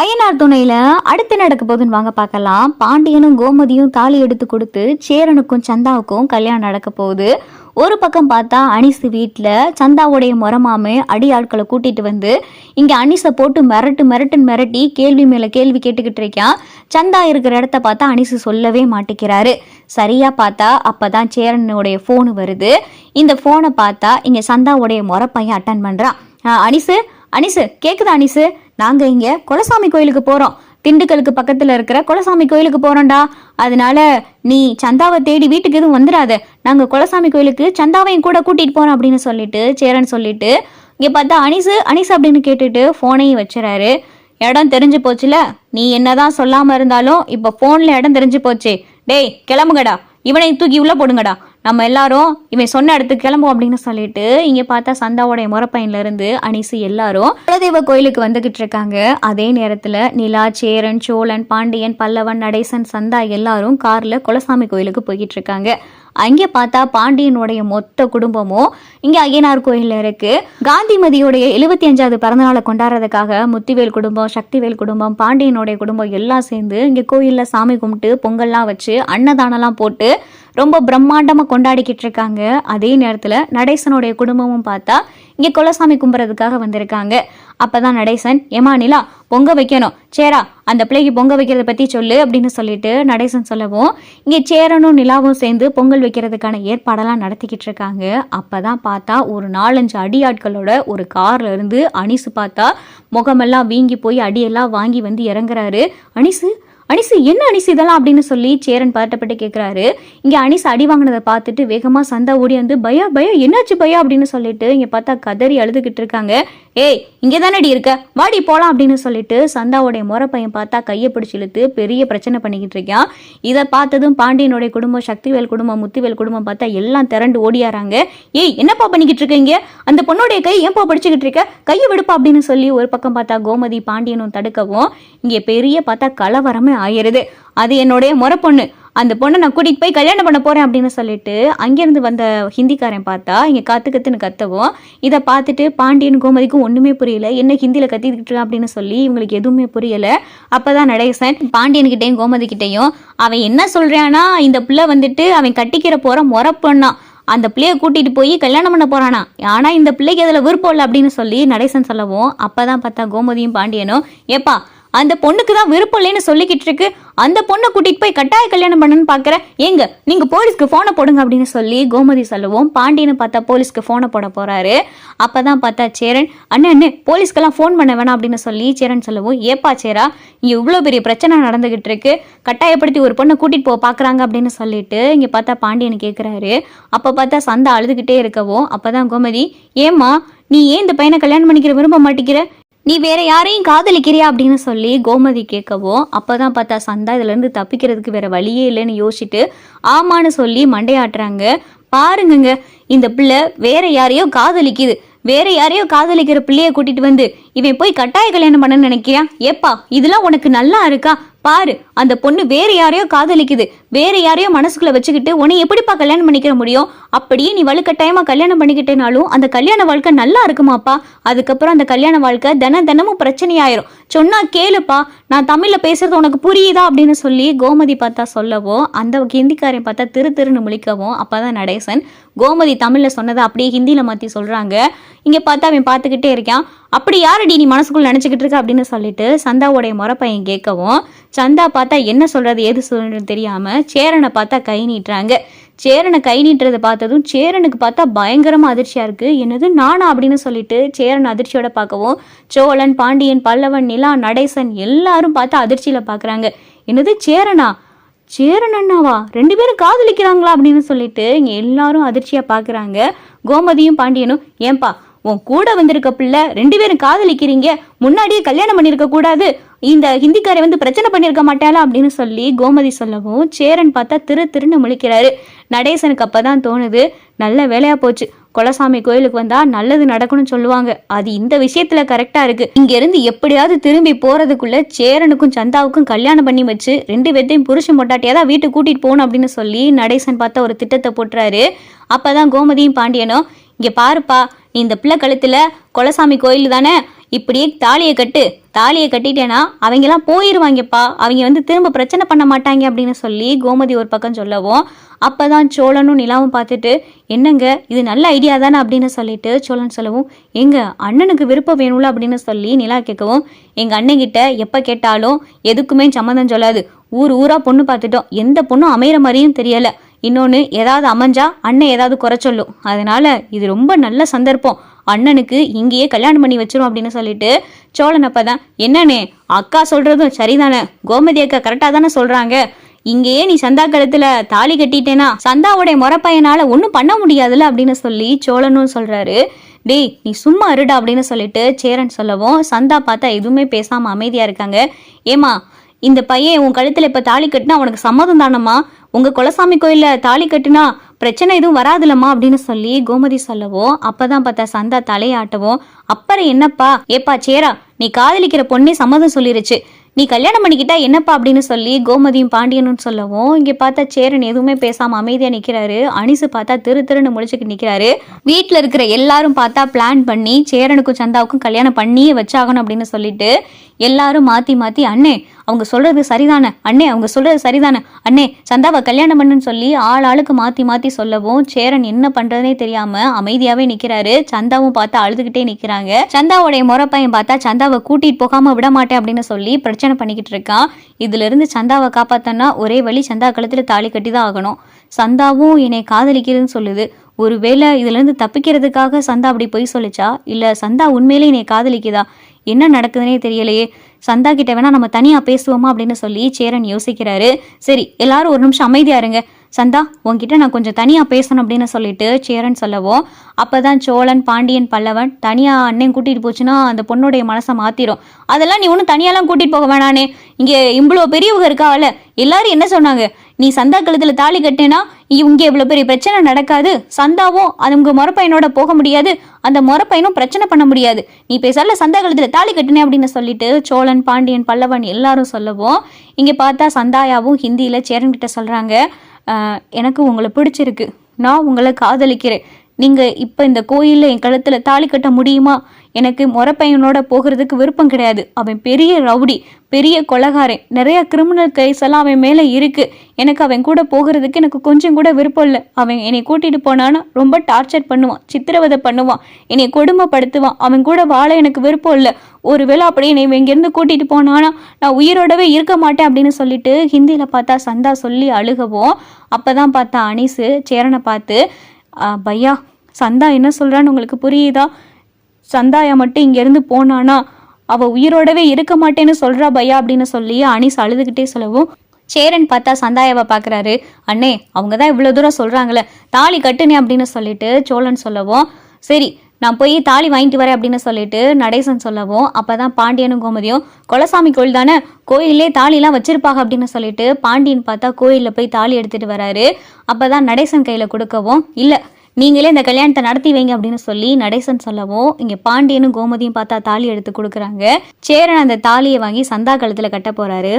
அய்யனார் துணையில அடுத்து நடக்க போகுதுன்னு வாங்க பார்க்கலாம். பாண்டியனும் கோமதியும் தாலி எடுத்து கொடுத்து சேரனுக்கும் சந்தாவுக்கும் கல்யாணம் நடக்க போகுது. ஒரு பக்கம் பார்த்தா அனிசு வீட்டில் சந்தாவுடைய முறமாமே அடி ஆட்களை கூட்டிட்டு வந்து இங்கே அனிசை போட்டு மிரட்டு மிரட்டுன்னு மிரட்டி கேள்வி மேலே கேள்வி கேட்டுக்கிட்டு இருக்கான் சந்தா இருக்கிற இடத்த பார்த்தா அனிசு சொல்லவே மாட்டேங்கிறாரு. சரியா பார்த்தா அப்பதான் சேரனுடைய ஃபோனு வருது. இந்த ஃபோனை பார்த்தா இங்கே சந்தாவுடைய முறை பையன் அட்டன் பண்ணுறான் அனிசு அனிசு கேட்குதா அனிசு? நாங்க இங்க குலசாமி கோயிலுக்கு போறோம். திண்டுக்கலுக்கு பக்கத்துல இருக்கிற குலசாமி கோயிலுக்கு போறோம்டா. அதனால நீ சந்தாவை தேடி வீட்டுக்கு எதுவும் வந்துடாத. நாங்க குலசாமி கோயிலுக்கு சந்தாவையும் கூட கூட்டிட்டு போறோம் அப்படின்னு சொல்லிட்டு சேரன் சொல்லிட்டு இங்க பார்த்தா அனிசு அனிசு அப்படின்னு கேட்டுட்டு போனையும் வச்சுறாரு. இடம் தெரிஞ்சு போச்சுல? நீ என்னதான் சொல்லாம இருந்தாலும் இப்ப போன்ல இடம் தெரிஞ்சு போச்சு. டேய் கிளம்புங்கடா. இவனை தூக்கி உள்ள போடுங்கடா. நம்ம எல்லாரும் இவன் சொன்ன இடத்துக்கு கிளம்பும் அப்படின்னு சொல்லிட்டு இங்க பார்த்தா சந்தாவுடைய முறப்பையில இருந்து அனிசு எல்லாரும் குலதெய்வ கோயிலுக்கு வந்துகிட்டு இருக்காங்க. அதே நேரத்துல நிலா சேரன் சோழன் பாண்டியன் பல்லவன் நடேசன் சந்தா எல்லாரும் கார்ல குலசாமி கோயிலுக்கு போய்கிட்டு இருக்காங்க. அங்கே பார்த்தா பாண்டியனுடைய மொத்த குடும்பமும் இங்கே ஐயனார் கோயிலில் இருக்குது காந்திமதியுடைய எழுபத்தி அஞ்சாவது பிறந்தநாளை கொண்டாடுறதுக்காக முத்திவேல் குடும்பம் சக்திவேல் குடும்பம் பாண்டியனுடைய குடும்பம் எல்லாம் சேர்ந்து இங்கே கோயிலில் சாமி கும்பிட்டு பொங்கல்லாம் வச்சு அன்னதானம்லாம் போட்டு ரொம்ப பிரம்மாண்டமாக கொண்டாடிக்கிட்டு இருக்காங்க. அதே நேரத்தில் நடேசனுடைய குடும்பமும் பார்த்தா இங்கே குலசாமி கும்புறதுக்காக வந்திருக்காங்க. அப்பதான் நடேசன் ஏமா நிலா பொங்க வைக்கணும். சேரா அந்த பிள்ளைக்கு பொங்க வைக்கிறத பற்றி சொல்லு அப்படின்னு சொல்லிட்டு நடேசன் சொல்லவும் இங்கே சேரனும் நிலாவும் சேர்ந்து பொங்கல் வைக்கிறதுக்கான ஏற்பாடெல்லாம் நடத்திக்கிட்டு இருக்காங்க. அப்பதான் பார்த்தா ஒரு நாலஞ்சு அடியாட்களோட ஒரு கார்ல இருந்து அனிசு பார்த்தா முகமெல்லாம் வீங்கி போய் அடியெல்லாம் வாங்கி வந்து இறங்குறாரு. அனிசு அனிசு என்ன அனிசு இதெல்லாம்? அப்படின்னு சொல்லி சேரன் பதட்டப்பட்டு கேட்குறாரு இங்கே அனிசு அடி வாங்கினதை பார்த்துட்டு வேகமாக சந்தா ஓடி வந்து பயா பயா என்னாச்சு பயா? அப்படின்னு சொல்லிட்டு இங்கே பார்த்தா கதறி அழுதுகிட்டு இருக்காங்க. ஏய் இங்கே தானடி இருக்க? வாடி போகலாம் அப்படின்னு சொல்லிட்டு சந்தாவுடைய முறை பையன் பார்த்தா கையை பிடிச்சி இழுத்து பெரிய பிரச்சனை பண்ணிக்கிட்டு இருக்கான் இதை பார்த்ததும் பாண்டியனுடைய குடும்பம் சக்திவேல் குடும்பம் முத்துவேல் குடும்பம் பார்த்தா எல்லாம் திரண்டு ஓடியாராங்க. ஏய் என்னப்பா பண்ணிக்கிட்டு இருக்கீங்க அந்த பொண்ணுடைய கை ஏன்பா பிடிச்சிக்கிட்டு இருக்க? கையை விடுப்பா அப்படின்னு சொல்லி ஒரு பக்கம் பார்த்தா கோமதி பாண்டியனும் தடுக்கவும் இங்கே பெரிய பார்த்தா கலவரமே ஆயிடுது. அது என்னுடைய முறை பொண்ணு அந்த பொண்ணை நான் கூட்டிகிட்டு போய் கல்யாணம் பண்ண போகிறேன் அப்படின்னு சொல்லிட்டு அங்கேருந்து வந்த ஹிந்திக்காரன் பார்த்தா இங்கே கற்று கத்துன்னு கத்தவும் இதை பார்த்துட்டு பாண்டியன் கோமதிக்கும் ஒன்றுமே புரியல என்ன ஹிந்தியில் கத்திக்கிட்டு அப்படின்னு சொல்லி இவங்களுக்கு எதுவுமே புரியலை. அப்போ தான் நடேசன் பாண்டியன்கிட்டையும் கோமதிக்கிட்டையும் அவன் என்ன சொல்கிறானா இந்த பிள்ளை வந்துட்டு அவன் கட்டிக்கிற போகிற முறை பொண்ணான் அந்த பிள்ளைய கூட்டிட்டு போய் கல்யாணம் பண்ண போறானா. ஆனா இந்த பிள்ளைக்கு அதுல விருப்பம் இல்லை அப்படின்னு சொல்லி நடேசன் சொல்லவும் அப்பதான் பார்த்தா கோமதியும் பாண்டியனும் ஏப்பா அந்த பொண்ணுக்கு தான் விருப்பம் இல்லைன்னு சொல்லிக்கிட்டு இருக்கு. அந்த பொண்ணை கூட்டிட்டு போய் கட்டாய கல்யாணம் பண்ணுன்னு பாக்குற. ஏங்க நீங்க போலீஸ்க்கு போனை போடுங்க அப்படின்னு சொல்லி கோமதி சொல்லவும் பாண்டியன்னு பார்த்தா போலீஸ்க்கு போனை போட போறாரு. அப்பதான் பார்த்தா சேரன் அண்ணன் அண்ணே போலீஸ்க்கெல்லாம் ஃபோன் பண்ண வேணாம் அப்படின்னு சொல்லி சேரன் சொல்லவும் ஏப்பா சேரா இங்க இவ்வளோ பெரிய பிரச்சனை நடந்துகிட்டு இருக்கு. கட்டாயப்படுத்தி ஒரு பொண்ணை கூட்டிட்டு போக பாக்குறாங்க அப்படின்னு சொல்லிட்டு இங்க பார்த்தா பாண்டியன் கேட்குறாரு அப்ப பார்த்தா சந்தா அழுதுகிட்டே இருக்கவும் அப்பதான் கோமதி ஏம்மா நீ ஏன் இந்த பையனை கல்யாணம் பண்ணிக்கிற? விரும்ப மாட்டேங்கிற? நீ வேற யாரையும் காதலிக்கிறியா அப்படின்னு சொல்லி கோமதி கேட்கவும் அப்பதான் பார்த்தா சந்தா இதுலேருந்து தப்பிக்கிறதுக்கு வேற வழியே இல்லைன்னு யோசிச்சுட்டு ஆமான்னு சொல்லி மண்டையாட்டுறாங்க. பாருங்கங்க இந்த பிள்ளை வேற யாரையோ காதலிக்குது. வேற யாரையோ காதலிக்கிற பிள்ளைய கூட்டிட்டு வந்து இவன் போய் கட்டாய கல்யாணம் பண்ண நினைக்கிறியா? ஏப்பா இதெல்லாம் உனக்கு நல்லா இருக்கா? பாரு அந்த பொண்ணு வேற யாரையோ காதலிக்குது. வேற யாரையோ மனசுக்குள்ள வச்சுக்கிட்டு உன்னை எப்படிப்பா கல்யாணம் பண்ணிக்கிற முடியும்? அப்படியே நீ வலுக்கட்டாயமா கல்யாணம் பண்ணிக்கிட்டேனாலும் அந்த கல்யாண வாழ்க்கை நல்லா இருக்குமாப்பா? அதுக்கப்புறம் அந்த கல்யாண வாழ்க்கை தின தினமும் பிரச்சனையாயிரும். சொன்னா கேளுப்பா நான் தமிழ்ல பேசுறது உனக்கு புரியுதா அப்படின்னு சொல்லி கோமதி பார்த்தா சொல்லவும் அந்த ஹிந்திக்காரன் பார்த்தா திரு திருன்னு முழிக்கவும் அப்பதான் நடேசன் கோமதி தமிழ்ல சொன்னதை அப்படியே ஹிந்தியில மாத்தி சொல்றாங்க. இங்கே பார்த்தா அவன் பார்த்துக்கிட்டே இருக்கான். அப்படி யாரடி நீ மனசுக்குள்ள நினச்சிக்கிட்டு இருக்க அப்படின்னு சொல்லிட்டு சந்தாவுடைய முறப்பையன் கேட்கவும் சந்தா பார்த்தா என்ன சொல்றது ஏது சொல்றதுன்னு தெரியாமல் சேரனை பார்த்தா கை நீட்டுறாங்க. சேரனை கை நீட்டுறதை பார்த்ததும் சேரனுக்கு பார்த்தா பயங்கரமாக அதிர்ச்சியாக இருக்குது என்னது நானா அப்படின்னு சொல்லிட்டு சேரன் அதிர்ச்சியோட பார்க்கவும் சோழன் பாண்டியன் பல்லவன் நிலா நடேசன் எல்லாரும் பார்த்தா அதிர்ச்சியில் பார்க்குறாங்க. என்னது சேரனா? சேரன் அண்ணாவா? ரெண்டு பேரும் காதலிக்கிறாங்களா அப்படின்னு சொல்லிட்டு இங்கே எல்லாரும் அதிர்ச்சியாக பார்க்குறாங்க. கோமதியும் பாண்டியனும் ஏன்பா உன் கூட வந்திருக்க பிள்ளை ரெண்டு பேரும் காதலிக்கிறீங்க முன்னாடியே கல்யாணம் பண்ணிருக்க கூடாது இந்த ஹிந்திக்காரை வந்து பிரச்சனை பண்ணியிருக்க மாட்டாளா அப்படின்னு சொல்லி கோமதி சொல்லவும் சேரன் பார்த்தா திரு திருன்னு முழிக்கிறாரு. நடேசனுக்கு அப்பதான் தோணுது நல்ல வேலையா போச்சு. குலசாமி கோயிலுக்கு வந்தா நல்லது நடக்கணும்னு சொல்லுவாங்க. அது இந்த விஷயத்துல கரெக்டா இருக்கு. இங்க இருந்து எப்படியாவது திரும்பி போறதுக்குள்ள சேரனுக்கும் சந்தாவுக்கும் கல்யாணம் பண்ணி வச்சு ரெண்டு பேர்த்தையும் புருஷன் பொட்டாட்டியாதான் வீட்டுக்கு கூட்டிட்டு போகணும் அப்படின்னு சொல்லி நடேசன் பார்த்தா ஒரு திட்டத்தை போட்டுறாரு. அப்பதான் கோமதியும் பாண்டியனும் இங்க பாருப்பா இந்த பிள்ளை கழுத்துல குலசாமி கோயில் தானே? இப்படியே தாலியை கட்டு தாலியை கட்டிட்டேன்னா அவங்கெல்லாம் போயிருவாங்கப்பா. அவங்க வந்து திரும்ப பிரச்சனை பண்ண மாட்டாங்க அப்படின்னு சொல்லி கோமதி ஒரு பக்கம் சொல்லவும் அப்பதான் சோழனும் நிலாவும் பார்த்துட்டு என்னங்க இது நல்ல ஐடியா தானே அப்படின்னு சொல்லிட்டு சோழன் சொல்லவும் எங்க அண்ணனுக்கு விருப்பம் வேணும்ல அப்படின்னு சொல்லி நிலா கேட்கவும் எங்க அண்ணன் கிட்ட எப்ப கேட்டாலும் எதுக்குமே சம்மந்தம் சொல்லாது. ஊர் ஊரா பொண்ணு பார்த்துட்டோம். எந்த பொண்ணும் அமையிற மாதிரியும் தெரியல. இன்னொன்று ஏதாவது அமைஞ்சா அண்ணன் ஏதாவது குறை சொல்லும் அதனால இது ரொம்ப நல்ல சந்தர்ப்பம். அண்ணனுக்கு இங்கேயே கல்யாணம் பண்ணி வச்சிரும் அப்படின்னு சொல்லிட்டு சோழன் அப்போ தான் என்னண்ணே அக்கா சொல்கிறதும் சரிதானே? கோமதி அக்கா கரெக்டாக தானே சொல்கிறாங்க இங்கேயே நீ சந்தா கழுத்துல தாலி கட்டிட்டேனா? சந்தாவுடைய முறப்பையனால ஒன்றும் பண்ண முடியாதுல்ல? அப்படின்னு சொல்லி சோழனும் சொல்றாரு. டேய் நீ சும்மா அருடா அப்படின்னு சொல்லிட்டு சேரன் சொல்லவும் சந்தா பார்த்தா எதுவுமே பேசாம அமைதியா இருக்காங்க. ஏமா இந்த பையன் உன் கழுத்துல இப்ப தாலி கட்டினா அவனுக்கு சம்மதம் தானம்மா? உங்க குலசாமி கோயில்ல தாலி கட்டினா பிரச்சனை எதுவும் வராதுலம்மா அப்படின்னு சொல்லி கோமதி சொல்லவும் அப்பதான் பார்த்தா சந்தா தலையாட்டவும் அப்புறம் என்னப்பா? ஏப்பா சேரா நீ காதலிக்கிற பொண்ணே சம்மதம் சொல்லிருச்சு. நீ கல்யாணம் பண்ணிக்கிட்டா என்னப்பா அப்படின்னு சொல்லி கோமதியும் பாண்டியனும் சொல்லவும் இங்க பார்த்தா சேரன் எதுவுமே பேசாம அமைதியா நிக்கிறாரு. அனிசு பார்த்தா திரு திருன்னு முடிச்சுக்கிட்டு நிக்கிறாரு. வீட்டில் இருக்கிற எல்லாரும் பார்த்தா பிளான் பண்ணி சேரனுக்கும் சந்தாவுக்கும் கல்யாணம் பண்ணியே வச்சாகணும் அப்படின்னு சொல்லிட்டு எல்லாரும் மாத்தி மாத்தி அண்ணே அவங்க சொல்றது சரிதானே? அண்ணே அவங்க சொல்றது சரிதானே? அண்ணே சந்தாவை கல்யாணம் பண்ணுன்னு சொல்லி ஆள் ஆளுக்கு மாத்தி மாத்தி சொல்லவும் சேரன் என்ன பண்றதுனே தெரியாம அமைதியாவே நிக்கிறாரு. சந்தாவும் பார்த்தா அழுதுகிட்டே நிக்கிறாங்க. சந்தாவுடைய முறப்பையன் பார்த்தா சந்தாவை கூட்டிட்டு போகாம விட மாட்டேன் அப்படின்னு சொல்லி பிரச்சனை பண்ணிக்கிட்டு இருக்கான். இதுல இருந்து சந்தாவை காப்பாத்தனா ஒரே வழி சந்தா கழுத்துல தாலி கட்டி தான் ஆகணும். சந்தாவும் என்னை காதலிக்கிறதுன்னு சொல்லுது. ஒருவேளை இதுலேருந்து தப்பிக்கிறதுக்காக சந்தா அப்படி பொய் சொல்லிச்சா? இல்லை சந்தா உண்மையிலே என்னை காதலிக்குதா? என்ன நடக்குதுன்னே தெரியலையே. சந்தா கிட்ட வேணா நம்ம தனியாக பேசுவோமா அப்படின்னு சொல்லி சேரன் யோசிக்கிறாரு. சரி எல்லாரும் ஒரு நிமிஷம் அமைதியா இருங்க. சந்தா உங்ககிட்ட நான் கொஞ்சம் தனியா பேசணும் அப்படின்னு சொல்லிட்டு சேரன் சொல்லவும் அப்பதான் சோழன் பாண்டியன் பல்லவன் தனியா அண்ணன் கூட்டிட்டு போச்சுன்னா அந்த பொண்ணுடைய மனசை மாத்திரும். அதெல்லாம் நீ ஒன்றும் தனியாலாம் கூட்டிட்டு போக வேணானே. இங்க இவ்வளோ பெரியவங்க இருக்காவல எல்லாரும் என்ன சொன்னாங்க? நீ சந்தா கழுத்துல தாலி கட்டினா இங்க இவ்வளவு பெரிய பிரச்சனை நடக்காது. சந்தாவும் அவங்க முறப்பையனோட போக முடியாது. அந்த முறப்பையனும் பிரச்சனை பண்ண முடியாது. நீ பேசல சந்தா கழுத்துல தாலி கட்டினே அப்படின்னு சொல்லிட்டு சோழன் பாண்டியன் பல்லவன் எல்லாரும் சொல்லவும் இங்க பார்த்தா சந்தாயாவும் ஹிந்தியில சேரன் கிட்ட சொல்றாங்க. எனக்கு உங்களை பிடிச்சிருக்கு. நான் உங்களை காதலிக்கிறேன். நீங்கள் இப்போ இந்த கோயிலில் என் கழுத்தில் தாலி கட்ட முடியுமா? எனக்கு முறப்பையனோட போகிறதுக்கு விருப்பம் கிடையாது. அவன் பெரிய ரவுடி பெரிய கொலகாரன். நிறைய கிரிமினல் கேஸ் எல்லாம் அவன் மேலே இருக்கு. எனக்கு அவன் கூட போகிறதுக்கு எனக்கு கொஞ்சம் கூட விருப்பம் இல்லை. அவன் என்னை கூட்டிட்டு போனானா ரொம்ப டார்ச்சர் பண்ணுவான் சித்திரவதை பண்ணுவான் என்னை கொடுமைப்படுத்துவான். அவன் கூட வாழ எனக்கு விருப்பம் இல்லை. ஒருவேளை அப்படியே என்னை இங்கேருந்து கூட்டிட்டு போனானா நான் உயிரோடவே இருக்க மாட்டேன் அப்படின்னு சொல்லிட்டு ஹிந்தியில் பார்த்தா சந்தா சொல்லி அழுகவும். அப்பதான் பார்த்தா அனிசு சேரனை பார்த்து பையா சந்தா என்ன சொல்கிறான்னு உங்களுக்கு புரியுதா? சந்தாயா மட்டும் இங்கேருந்து போனானா அவள் உயிரோடவே இருக்க மாட்டேன்னு சொல்கிறா பையா அப்படின்னு சொல்லி அனிஸ் அழுதுகிட்டே சொல்லவும் சேரன் பார்த்தா சந்தாயாவை பார்க்குறாரு. அண்ணே அவங்க தான் இவ்வளோ தூரம் சொல்கிறாங்களே தாலி கட்டுனே அப்படின்னு சொல்லிட்டு சோழன் சொல்லவும் சரி நான் போய் தாலி வாங்கிட்டு வரேன் அப்படின்னு சொல்லிட்டு நடேசன் சொல்லவும் அப்பதான் பாண்டியனும் கோமதியும் கொலசாமி கோயில் தானே? கோயிலே தாலிலாம் வச்சிருப்பாங்க அப்படின்னு சொல்லிட்டு பாண்டியன் பார்த்தா கோயிலில் போய் தாலி எடுத்துட்டு வராரு. அப்பதான் நடேசன் கையில் கொடுக்கவும் இல்லை நீங்களே இந்த கல்யாணத்தை நடத்தி வைங்க அப்படின்னு சொல்லி நடேசன் சொல்லவும் இங்க பாண்டியனும் கோமதியும் பார்த்தா தாலி எடுத்து கொடுக்குறாங்க. சேரன் அந்த தாலியை வாங்கி சந்தா கழுத்துல கட்ட போறாரு.